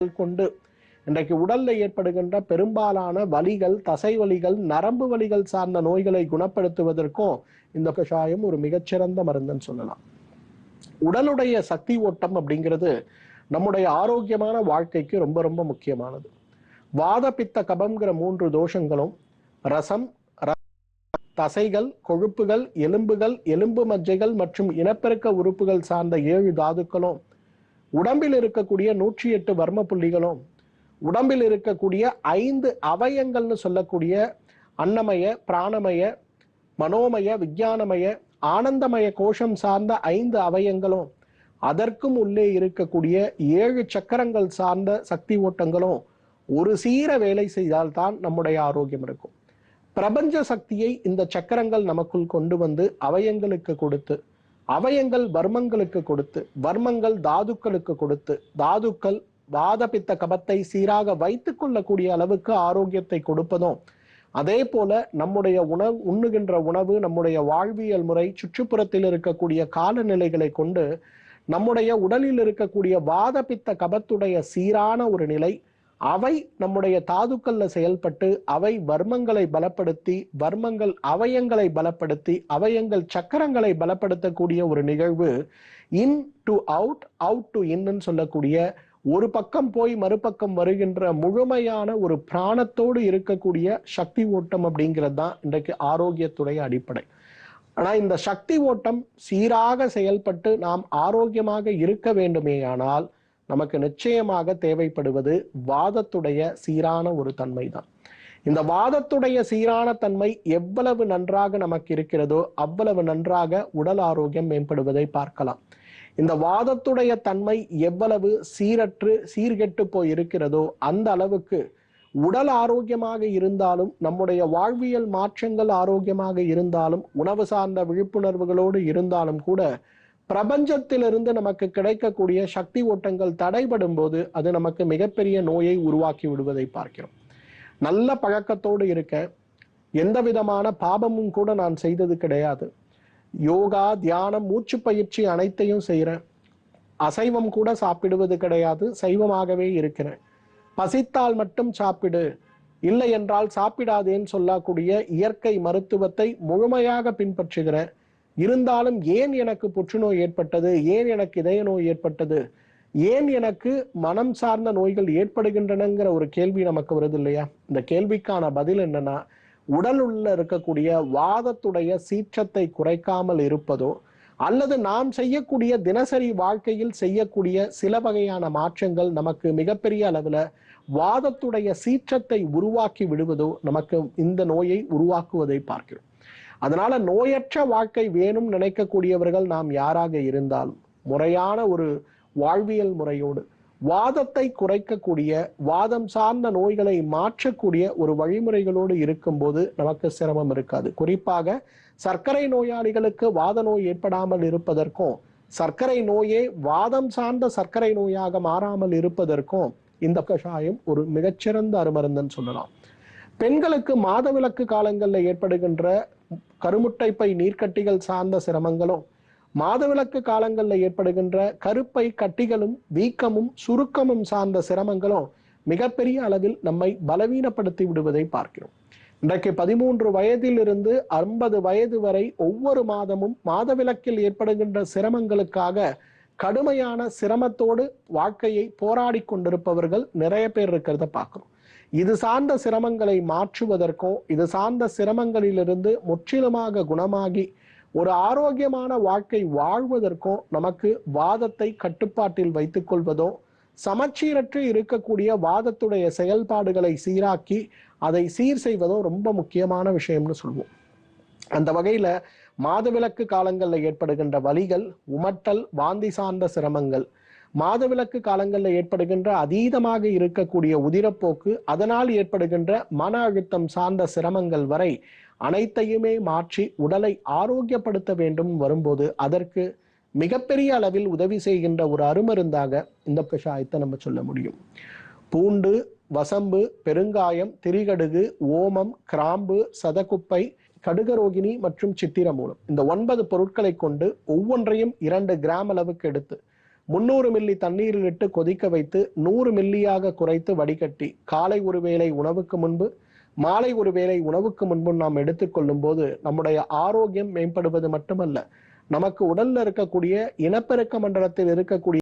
கொண்டு இன்றைக்கு உடல்ல ஏற்படுகின்ற பெரும்பாலான வலிகள் தசை வலிகள் நரம்பு வலிகள் சார்ந்த நோய்களை குணப்படுத்துவதற்கும் இந்த கஷாயம் ஒரு மிகச்சிறந்த மருந்துன்னு சொல்லலாம். உடலுடைய சக்தி ஓட்டம் அப்படிங்கிறது நம்முடைய ஆரோக்கியமான வாழ்க்கைக்கு ரொம்ப ரொம்ப முக்கியமானது. வாத பித்த கபம்ங்கிற மூன்று தோஷங்களும் ரசம் தசைகள் கொழுப்புகள் எலும்புகள் எலும்பு மஜ்ஜைகள் மற்றும் இனப்பெருக்க உறுப்புகள் சார்ந்த ஏழு தாதுக்களும் உடம்பில் இருக்கக்கூடிய நூற்றி எட்டு வர்ம புள்ளிகளும் உடம்பில் இருக்கக்கூடிய ஐந்து அவயங்கள்னு சொல்லக்கூடிய அன்னமய பிராணமய மனோமய விஞ்ஞானமய ஆனந்தமய கோஷம் சார்ந்த ஐந்து அவயங்களும் அதற்கும் உள்ளே இருக்கக்கூடிய ஏழு சக்கரங்கள் சார்ந்த சக்தி ஓட்டங்களும் ஒரு சீர வேலை செய்தால்தான் நம்முடைய ஆரோக்கியம் இருக்கும். பிரபஞ்ச சக்தியை இந்த சக்கரங்கள் நமக்குள் கொண்டு வந்து அவயங்களுக்கு கொடுத்து அவயங்கள் வர்மங்களுக்கு கொடுத்து வர்மங்கள் தாதுக்களுக்கு கொடுத்து தாதுக்கள் வாதபித்த கபத்தை சீராக வைத்துக் கொள்ளக்கூடிய அளவுக்கு ஆரோக்கியத்தை கொடுப்பதும் அதே போல நம்முடைய உணவு உண்ணுகின்ற உணவு நம்முடைய வாழ்வியல் முறை சுற்றுப்புறத்தில் இருக்கக்கூடிய காலநிலைகளை கொண்டு நம்முடைய உடலில் இருக்கக்கூடிய வாதபித்த கபத்துடைய சீரான ஒரு நிலை அவை நம்முடைய தாதுக்கள்ல செயல்பட்டு அவை வர்மங்களை பலப்படுத்தி வர்மங்கள் அவயங்களை பலப்படுத்தி அவயங்கள் சக்கரங்களை பலப்படுத்தக்கூடிய ஒரு நிகழ்வு in to out out to இன்னு சொல்லக்கூடிய ஒரு பக்கம் போய் மறுபக்கம் வருகின்ற முழுமையான ஒரு பிராணத்தோடு இருக்கக்கூடிய சக்தி ஓட்டம் அப்படிங்கிறது தான் இன்றைக்கு ஆரோக்கியத்துடைய அடிப்படை. ஆனா இந்த சக்தி ஓட்டம் சீராக செயல்பட்டு நாம் ஆரோக்கியமாக இருக்க வேண்டுமேயானால் நமக்கு நிச்சயமாக தேவைப்படுவது வாதத்துடைய சீரான ஒரு தன்மை தான் இந்த வாதத்துடைய சீரான தன்மை எவ்வளவு நன்றாக நமக்கு இருக்கிறதோ அவ்வளவு நன்றாக உடல் ஆரோக்கியம் மேம்படுவதை பார்க்கலாம். இந்த வாதத்துடைய தன்மை எவ்வளவு சீரற்று சீர்கெட்டு போய் இருக்கிறதோ அந்த அளவுக்கு உடல் ஆரோக்கியமாக இருந்தாலும் நம்முடைய வாழ்வியல் மாற்றங்கள் ஆரோக்கியமாக இருந்தாலும் உணவு சார்ந்த விழிப்புணர்வுகளோடு இருந்தாலும் கூட பிரபஞ்சத்திலிருந்து நமக்கு கிடைக்கக்கூடிய சக்தி ஓட்டங்கள் தடைபடும் போது அது நமக்கு மிகப்பெரிய நோயை உருவாக்கி விடுவதை பார்க்கிறோம். நல்ல பழக்கத்தோடு இருக்க எந்த விதமான பாபமும் கூட நான் செய்தது கிடையாது. யோகா தியானம் மூச்சு பயிற்சி அனைத்தையும் செய்கிறேன் அசைவம் கூட சாப்பிடுவது கிடையாது சைவமாகவே இருக்கிறேன் பசித்தால் மட்டும் சாப்பிடு இல்லை என்றால் சாப்பிடாதேன்னு சொல்லக்கூடிய இயற்கை மருத்துவத்தை முழுமையாக பின்பற்றுகிறேன் இருந்தாலும் ஏன் எனக்கு புற்றுநோய் ஏற்பட்டது? ஏன் எனக்கு இதய நோய் ஏற்பட்டது? ஏன் எனக்கு மனம் சார்ந்த நோய்கள் ஏற்படுகின்றனங்கிற ஒரு கேள்வி நமக்கு வருது இல்லையா? இந்த கேள்விக்கான பதில் என்னன்னா உடல் உள்ள இருக்கக்கூடிய வாதத்துடைய சீற்றத்தை குறைக்காமல் இருப்பதோ அல்லது நாம் செய்யக்கூடிய தினசரி வாழ்க்கையில் செய்யக்கூடிய சில வகையான மாற்றங்கள் நமக்கு மிகப்பெரிய அளவில் வாதத்துடைய சீற்றத்தை உருவாக்கி விடுவதோ நமக்கு இந்த நோயை உருவாக்குவதை பார்க்கிறோம். அதனால நோயற்ற வாழ்க்கை வேணும் நினைக்கக்கூடியவர்கள் நாம் யாராக இருந்தாலும் முறையான ஒரு வாழ்வியல் முறையோடு வாதத்தை குறைக்கக்கூடிய வாதம் சார்ந்த நோய்களை மாற்றக்கூடிய ஒரு வழிமுறைகளோடு இருக்கும்போது நமக்கு சிரமம் இருக்காது. குறிப்பாக சர்க்கரை நோயாளிகளுக்கு வாத நோய் ஏற்படாமல் இருப்பதற்கும் சர்க்கரை நோயே வாதம் சார்ந்த சர்க்கரை நோயாக மாறாமல் இருப்பதற்கும் இந்த கஷாயம் ஒரு மிகச்சிறந்த அருமருந்தன் சொல்லலாம். பெண்களுக்கு மாதவிலக்கு காலங்களில் ஏற்படுகின்ற கருமுட்டைப்பை நீர்க்கட்டிகள் சார்ந்த சிரமங்களும் மாதவிலக்கு காலங்களில் ஏற்படுகின்ற கருப்பை கட்டிகளும் வீக்கமும் சுருக்கமும் சார்ந்த சிரமங்களும் மிகப்பெரிய அளவில் நம்மை பலவீனப்படுத்தி விடுவதை பார்க்கிறோம். இன்றைக்கு பதிமூன்று வயதிலிருந்து ஐம்பது வயது வரை ஒவ்வொரு மாதமும் மாதவிலக்கில் ஏற்படுகின்ற சிரமங்களுக்காக கடுமையான சிரமத்தோடு வாழ்க்கையை போராடி கொண்டிருப்பவர்கள் நிறைய பேர் இருக்கிறத பார்க்குறோம். இது சார்ந்த சிரமங்களை மாற்றுவதற்கும் இது சார்ந்த சிரமங்களிலிருந்து முற்றிலுமாக குணமாகி ஒரு ஆரோக்கியமான வாழ்க்கை வாழ்வதற்கும் நமக்கு வாதத்தை கட்டுப்பாட்டில் வைத்துக் கொள்வதோ சமச்சீரற்று இருக்கக்கூடிய வாதத்துடைய செயல்பாடுகளை சீராக்கி அதை சீர் செய்வதும் ரொம்ப முக்கியமான விஷயம்னு சொல்வோம். அந்த வகையில மாதவிலக்கு காலங்களில் ஏற்படுகின்ற வலிகள் உமட்டல் வாந்தி சார்ந்த சிரமங்கள். மாதவிலக்கு காலங்களில் ஏற்படுகின்ற அதீதமாக இருக்கக்கூடிய உதிரப்போக்கு அதனால் ஏற்படுகின்ற மன அழுத்தம் சார்ந்த சிரமங்கள் வரை அனைத்தையுமே மாற்றி உடலை ஆரோக்கியப்படுத்த வேண்டும் வரும்போது அதற்கு மிகப்பெரிய அளவில் உதவி செய்கின்ற ஒரு அருமருந்தாக இந்த கஷாயத்தை நம்ம சொல்ல முடியும். பூண்டு வசம்பு பெருங்காயம் திரிகடுகு ஓமம் கிராம்பு சதகுப்பை கடுகரோகிணி மற்றும் சித்திரமூலம் இந்த ஒன்பது பொருட்களை கொண்டு ஒவ்வொன்றையும் இரண்டு கிராம் அளவுக்கு எடுத்து முன்னூறு மில்லி தண்ணீரில் இட்டு கொதிக்க வைத்து நூறு மில்லியாக குறைத்து வடிகட்டி காலை ஒரு வேளை உணவுக்கு முன்பு மாலை ஒரு வேளை உணவுக்கு முன்பு நாம் எடுத்துக்கொள்ளும் போது நம்முடைய ஆரோக்கியம் மேம்படுவது மட்டுமல்ல நமக்கு உடல்ல இருக்கக்கூடிய இனப்பெருக்க மண்டலத்தில் இருக்கக்கூடிய